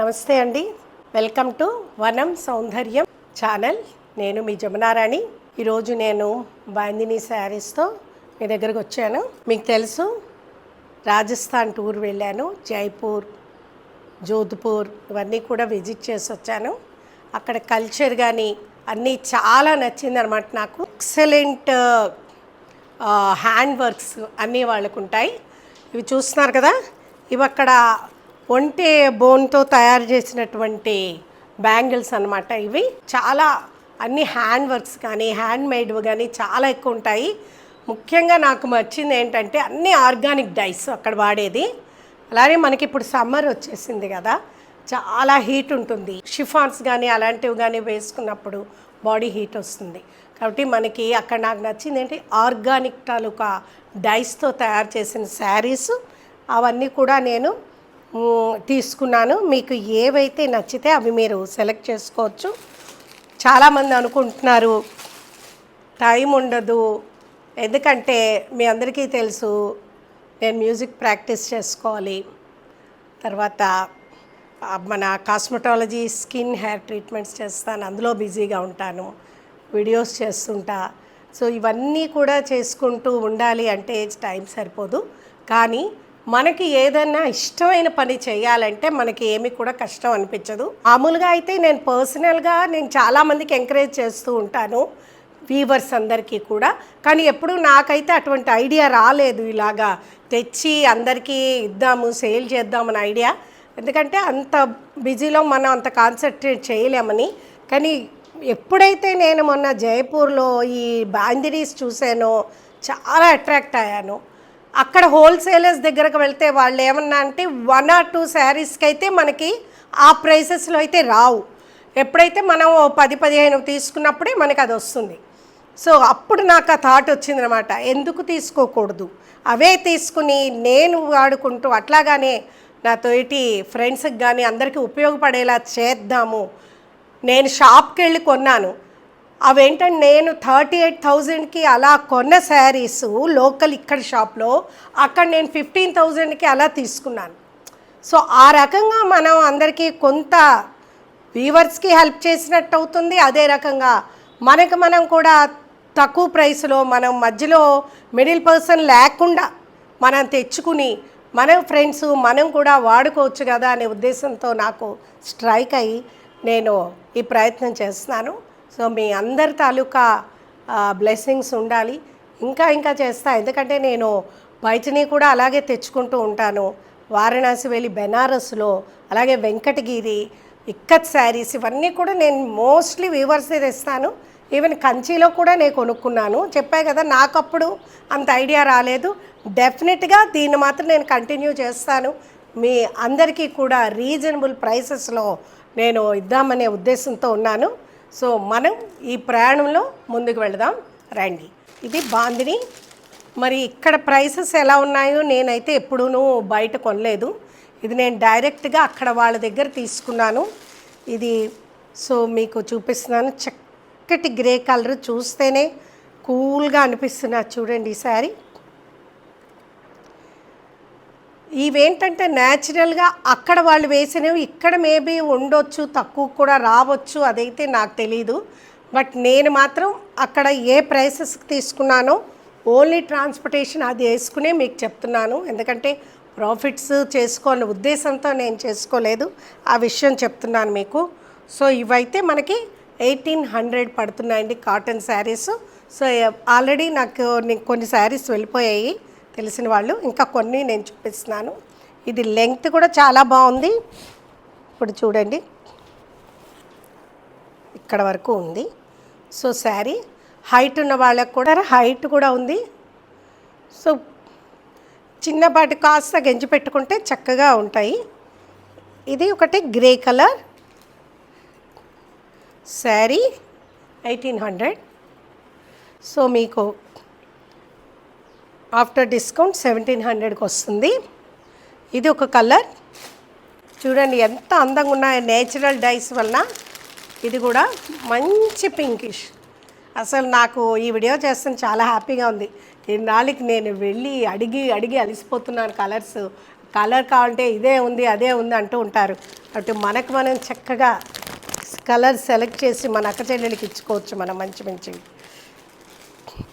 నమస్తే అండి. Welcome to వనం సౌందర్యం ఛానల్ నేను మీ జమునారాణి. ఈరోజు నేను బాందిని శారీస్తో మీ దగ్గరకు వచ్చాను. మీకు తెలుసు రాజస్థాన్ టూర్ వెళ్ళాను. జైపూర్ జోధ్పూర్ ఇవన్నీ కూడా విజిట్ చేసి వచ్చాను. అక్కడ కల్చర్ కానీ అన్నీ చాలా నచ్చిందనమాట నాకు. ఎక్సలెంట్ హ్యాండ్ వర్క్స్ అన్నీ వాళ్ళకు ఉంటాయి ఇవి చూస్తున్నారు కదా? ఇవి అక్కడ ఒంటే బోన్తో తయారు చేసినటువంటి బ్యాంగిల్స్ అనమాట ఇవి. చాలా అన్ని హ్యాండ్ వర్క్స్ కానీ హ్యాండ్ మేడ్ కానీ చాలా ఎక్కువ ఉంటాయి. ముఖ్యంగా నాకు నచ్చింది ఏంటంటే అన్ని ఆర్గానిక్ డైస్ అక్కడ వాడేది. అలానే మనకి ఇప్పుడు సమ్మర్ వచ్చేసింది కదా చాలా హీట్ ఉంటుంది. షిఫాన్స్ కానీ అలాంటివి కానీ వేసుకున్నప్పుడు బాడీ హీట్ వస్తుంది. కాబట్టి మనకి అక్కడ నాకు నచ్చింది ఏంటి ఆర్గానిక్ తాలూకా డైస్తో తయారు చేసిన శారీస్ అవన్నీ కూడా నేను తీసుకున్నాను. మీకు ఏవైతే నచ్చితే అవి మీరు సెలెక్ట్ చేసుకోవచ్చు. చాలామంది అనుకుంటున్నారు టైం ఉండదు. ఎందుకంటే మీ అందరికీ తెలుసు నేను మ్యూజిక్ ప్రాక్టీస్ చేసుకోవాలి. తర్వాత మన కాస్మెటాలజీ స్కిన్ హెయిర్ ట్రీట్మెంట్స్ చేస్తాను. అందులో బిజీగా ఉంటాను. వీడియోస్ చేస్తుంటా. సో ఇవన్నీ కూడా చేసుకుంటూ ఉండాలి అంటే టైం సరిపోదు. కానీ మనకి ఏదైనా ఇష్టమైన పని చేయాలంటే మనకి ఏమి కూడా కష్టం అనిపించదు. మామూలుగా అయితే నేను పర్సనల్గా నేను చాలామందికి ఎంకరేజ్ చేస్తూ ఉంటాను వీవర్స్ అందరికీ కూడా. కానీ ఎప్పుడు నాకైతే అటువంటి ఐడియా రాలేదు ఇలాగా తెచ్చి అందరికీ ఇద్దాము సేల్ చేద్దామని ఐడియా. ఎందుకంటే అంత బిజీలో మనం అంత కాన్సన్ట్రేట్ చేయలేమని. కానీ ఎప్పుడైతే నేను మొన్న జైపూర్లో ఈ బాందిరీస్ చూసానో చాలా అట్రాక్ట్ అయ్యాను. అక్కడ హోల్సేలర్స్ దగ్గరకు వెళ్తే వాళ్ళు ఏమన్నా అంటే వన్ ఆర్ టూ శారీస్కి అయితే మనకి ఆ ప్రైసెస్లో అయితే రావు. ఎప్పుడైతే మనం పది పదిహేను తీసుకున్నప్పుడే మనకి అది వస్తుంది. సో అప్పుడు నాకు ఆ థాట్ వచ్చిందనమాట. ఎందుకు తీసుకోకూడదు? అవే తీసుకుని నేను వాడుకుంటూ అట్లాగానే నాతో తోటి ఫ్రెండ్స్కి కానీ అందరికీ ఉపయోగపడేలా చేద్దాము. నేను షాప్కి వెళ్ళి కొన్నాను. అవేంటంటే నేను థర్టీ ఎయిట్ థౌజండ్కి అలా కొన్న శారీస్ లోకల్ ఇక్కడ షాప్లో అక్కడ నేను ఫిఫ్టీన్ థౌజండ్కి అలా తీసుకున్నాను. సో ఆ రకంగా మనం అందరికీ కొంత వీవర్స్కి హెల్ప్ చేసినట్టు అవుతుంది. అదే రకంగా మనకు మనం కూడా తక్కువ ప్రైస్లో మనం మధ్యలో మిడిల్ పర్సన్ లేకుండా మనం తెచ్చుకుని మన ఫ్రెండ్స్ మనం కూడా వాడుకోవచ్చు కదా అనే ఉద్దేశంతో నాకు స్ట్రైక్ అయ్యి నేను ఈ ప్రయత్నం చేస్తున్నాను. సో మీ అందరి తాలూకా బ్లెస్సింగ్స్ ఉండాలి. ఇంకా ఇంకా చేస్తా. ఎందుకంటే నేను బయటని కూడా అలాగే తెచ్చుకుంటూ ఉంటాను. వారణాసి వెళ్ళి బెనారస్లో అలాగే వెంకటగిరి ఇక్కత్ శారీస్ ఇవన్నీ కూడా నేను మోస్ట్లీ వీవర్సే తెస్తాను. ఈవెన్ కంచిలో కూడా నేను కొనుక్కున్నాను. చెప్పాయి కదా నాకు అప్పుడు అంత ఐడియా రాలేదు. డెఫినెట్గా దీన్ని మాత్రం నేను కంటిన్యూ చేస్తాను. మీ అందరికీ కూడా రీజనబుల్ ప్రైసెస్లో నేను ఇద్దామనే ఉద్దేశంతో ఉన్నాను. సో మనం ఈ ప్రయాణంలో ముందుకు వెళదాం. రండి. ఇది బాందిని. మరి ఇక్కడ ప్రైసెస్ ఎలా ఉన్నాయో నేనైతే ఎప్పుడూ బయట కొనలేదు. ఇది నేను డైరెక్ట్గా అక్కడ వాళ్ళ దగ్గర తీసుకున్నాను. ఇది సో మీకు చూపిస్తున్నాను. చక్కటి గ్రే కలర్ చూస్తేనే కూల్గా అనిపిస్తున్నా చూడండి ఈ శారీ. ఇవేంటంటే న్యాచురల్గా అక్కడ వాళ్ళు వేసినవి ఇక్కడ మేబీ ఉండొచ్చు తక్కువ కూడా రావచ్చు అదైతే నాకు తెలీదు. బట్ నేను మాత్రం అక్కడ ఏ ప్రైసెస్కి తీసుకున్నానో ఓన్లీ ట్రాన్స్పోర్టేషన్ అది వేసుకునే మీకు చెప్తున్నాను. ఎందుకంటే ప్రాఫిట్స్ చేసుకోని ఉద్దేశంతో నేను చేసుకోలేదు. ఆ విషయం చెప్తున్నాను మీకు. సో ఇవైతే మనకి ఎయిటీన్ హండ్రెడ్ పడుతున్నాయండి కాటన్ శారీస్. సో ఆల్రెడీ నాకు కొన్ని శారీస్ వెళ్ళిపోయాయి. తెలిసిన వాళ్ళు. ఇంకా కొన్ని నేను చూపిస్తున్నాను. ఇది లెంగ్త్ కూడా చాలా బాగుంది. ఇప్పుడు చూడండి. ఇక్కడ వరకు ఉంది. సో శారీ హైట్ ఉన్న వాళ్ళకు కూడా హైట్ కూడా ఉంది. సో చిన్నపాటి కాస్త గెంజి పెట్టుకుంటే చక్కగా ఉంటాయి. ఇది ఒకటి grey colour sari eighteen hundred. So మీకు ఆఫ్టర్ డిస్కౌంట్ సెవెంటీన్ హండ్రెడ్కి వస్తుంది. ఇది ఒక కలర్. చూడండి ఎంత అందంగా ఉన్నాయో నేచురల్ డైస్ వలన. ఇది కూడా మంచి పింకిష్. అసలు నాకు ఈ వీడియో చేస్తాను చాలా హ్యాపీగా ఉంది. ఇన్నాళ్ళకి నేను వెళ్ళి అడిగి అడిగి అలిసిపోతున్నాను కలర్స్. కలర్ కావాలంటే ఇదే ఉంది అదే ఉంది అంటూ ఉంటారు. అటు మనకు మనం చక్కగా కలర్ సెలెక్ట్ చేసి మన అక్క చెల్లెలకి ఇచ్చుకోవచ్చు మనం మంచి మంచి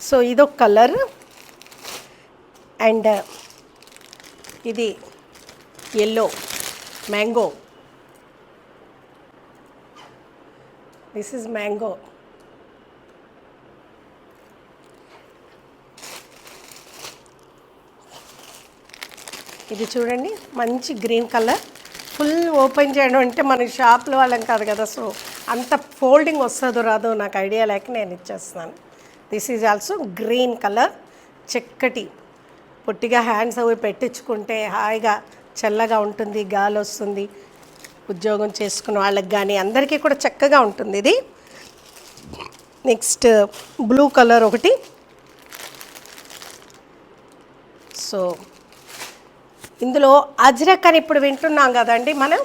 సో ఇదొక కలర్. అండ్ ఇది yellow mango this is mango ఇది చూడండి మంచి గ్రీన్ కలర్ ఫుల్ ఓపెన్ చేయడం అంటే మన షాప్లో వాళ్ళం కాదు కదా సో అంత ఫోల్డింగ్ వస్తుందో రాదో నాకు ఐడియా లేక నేను ఇచ్చేస్తున్నాను. This is also green colour చక్కటి పొట్టిగా హ్యాండ్స్ అవి పెట్టించుకుంటే హాయిగా చల్లగా ఉంటుంది గాలి వస్తుంది. ఉద్యోగం చేసుకున్న వాళ్ళకి కానీ అందరికీ కూడా చక్కగా ఉంటుంది ఇది. నెక్స్ట్ బ్లూ కలర్ ఒకటి. సో ఇందులో అజ్రక్ అని ఇప్పుడు వింటున్నాం కదండి మనం.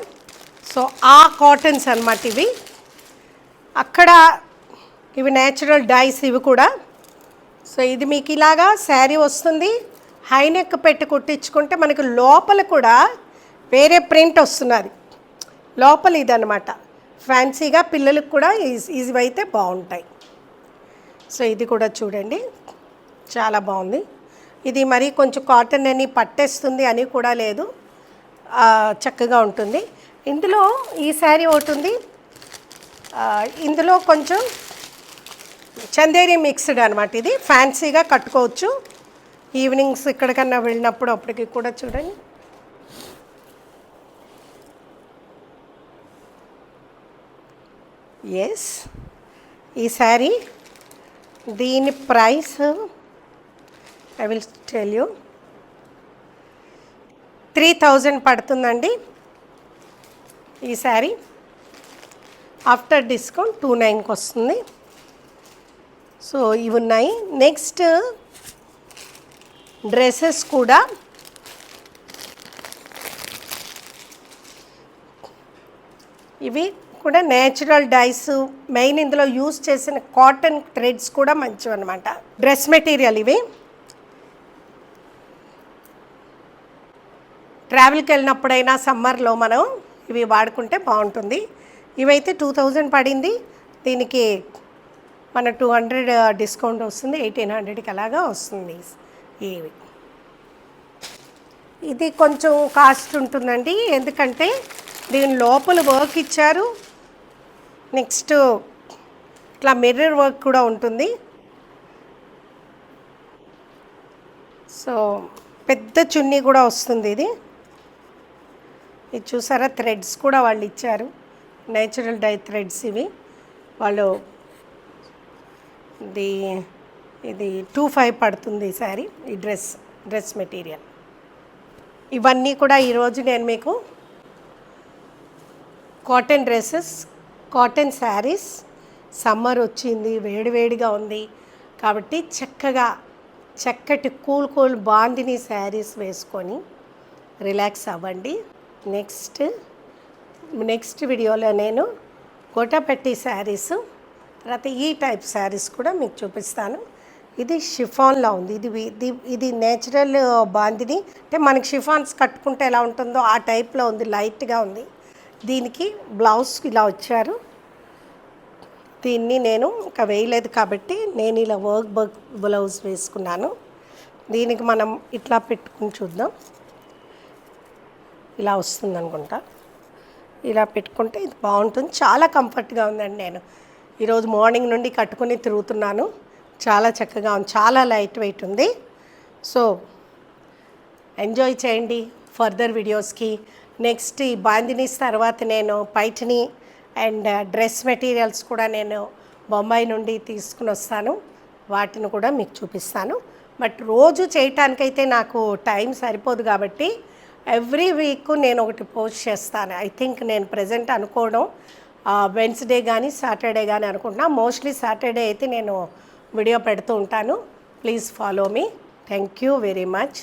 సో ఆ కాటన్స్ అనమాట ఇవి. అక్కడ ఇవి నేచురల్ డైస్ ఇవి కూడా. సో ఇది మీకు ఇలాగా శారీ వస్తుంది. హై నెక్ పెట్టి కుట్టించుకుంటే మనకు లోపల కూడా వేరే ప్రింట్ వస్తున్నది. లోపల ఇదనమాట ఫ్యాన్సీగా పిల్లలకు కూడా ఈజీ అయితే బాగుంటాయి. సో ఇది కూడా చూడండి. చాలా బాగుంది. ఇది మరి కొంచెం కాటన్ అని పట్టేస్తుంది అని కూడా లేదు. చక్కగా ఉంటుంది. ఇందులో ఈ శారీ ఒకటి ఉంది. ఇందులో కొంచెం చందేరి మిక్స్డ్ అనమాట ఇది. ఫ్యాన్సీగా కట్టుకోవచ్చు. ఈవినింగ్స్ ఎక్కడికన్నా వెళ్ళినప్పుడు అప్పటికి కూడా చూడండి. ఎస్ ఈ శారీ దీని price I will tell you three thousand పడుతుందండి ఈ శారీ. ఆఫ్టర్ డిస్కౌంట్ టూ నైన్కి వస్తుంది. సో ఇవి ఉన్నాయి. నెక్స్ట్ డ్రెస్సెస్ కూడా ఇవి కూడా నేచురల్ డైస్ మెయిన్ ఇందులో యూస్ చేసిన కాటన్ థ్రెడ్స్ కూడా మంచివి అనమాట డ్రెస్ మెటీరియల్ ఇవి. ట్రావెల్కి వెళ్ళినప్పుడైనా సమ్మర్లో మనం ఇవి వాడుకుంటే బాగుంటుంది. ఇవైతే టూ థౌజండ్ పడింది. దీనికి మన టూ హండ్రెడ్ డిస్కౌంట్ వస్తుంది. ఎయిటీన్ హండ్రెడ్కి అలాగా వస్తుంది. ఇవి ఇది కొంచెం కాస్ట్ ఉంటుందండి. ఎందుకంటే దీని లోపల వర్క్ ఇచ్చారు. నెక్స్ట్ ఇట్లా మిర్రర్ వర్క్ కూడా ఉంటుంది. సో పెద్ద చున్నీ కూడా వస్తుంది ఇది. ఇది చూసారా? థ్రెడ్స్ కూడా వాళ్ళు ఇచ్చారు. నేచురల్ డై థ్రెడ్స్ ఇవి. వాళ్ళు ది ఇది టూ ఫైవ్ పడుతుంది ఈ శారీ ఈ డ్రెస్ డ్రెస్ మెటీరియల్. ఇవన్నీ కూడా ఈరోజు నేను మీకు cotton dresses cotton saris. Summer వచ్చింది వేడివేడిగా ఉంది కాబట్టి చక్కగా చక్కటి కూల్ కూల్ బాందిని శారీస్ వేసుకొని రిలాక్స్ అవ్వండి. నెక్స్ట్ నెక్స్ట్ వీడియోలో నేను గొట్టపెట్టి శారీస్ తర్వాత ఈ టైప్ శారీస్ కూడా మీకు చూపిస్తాను. ఇది షిఫాన్లా ఉంది. ఇది ఇది ఇది నేచురల్ బాందిని. అంటే మనకి షిఫాన్స్ కట్టుకుంటే ఎలా ఉంటుందో ఆ టైప్లో ఉంది లైట్గా ఉంది. దీనికి బ్లౌజ్ ఇలా వచ్చారు. దీన్ని నేను ఇంకా వేయలేదు కాబట్టి నేను ఇలా వర్క్ బర్క్ బ్లౌజ్ వేసుకున్నాను. దీనికి మనం ఇట్లా పెట్టుకుని చూద్దాం. ఇలా వస్తుంది అనుకుంటా. ఇలా పెట్టుకుంటే ఇది బాగుంటుంది. చాలా కంఫర్ట్గా ఉందండి నేను. ఈరోజు మార్నింగ్ నుండి కట్టుకుని తిరుగుతున్నాను. చాలా చక్కగా ఉంది. చాలా లైట్ వెయిట్ ఉంది. సో ఎంజాయ్ చేయండి ఫర్దర్ వీడియోస్కి. నెక్స్ట్ ఈ బాందినీస్ తర్వాత నేను పైటిని అండ్ డ్రెస్ మెటీరియల్స్ కూడా నేను బొంబాయి నుండి తీసుకుని వస్తాను. వాటిని కూడా మీకు చూపిస్తాను. బట్ రోజు చేయటానికైతే నాకు టైం సరిపోదు కాబట్టి ఎవ్రీ వీక్ నేను ఒకటి పోస్ట్ చేస్తాను. ఐ థింక్ నేను ప్రజెంట్ అనుకోవడం వెన్స్డే కానీ సాటర్డే కానీ అనుకుంటున్నా. మోస్ట్లీ సాటర్డే అయితే నేను వీడియో పెడుతూ ఉంటాను. Please follow me thank you very much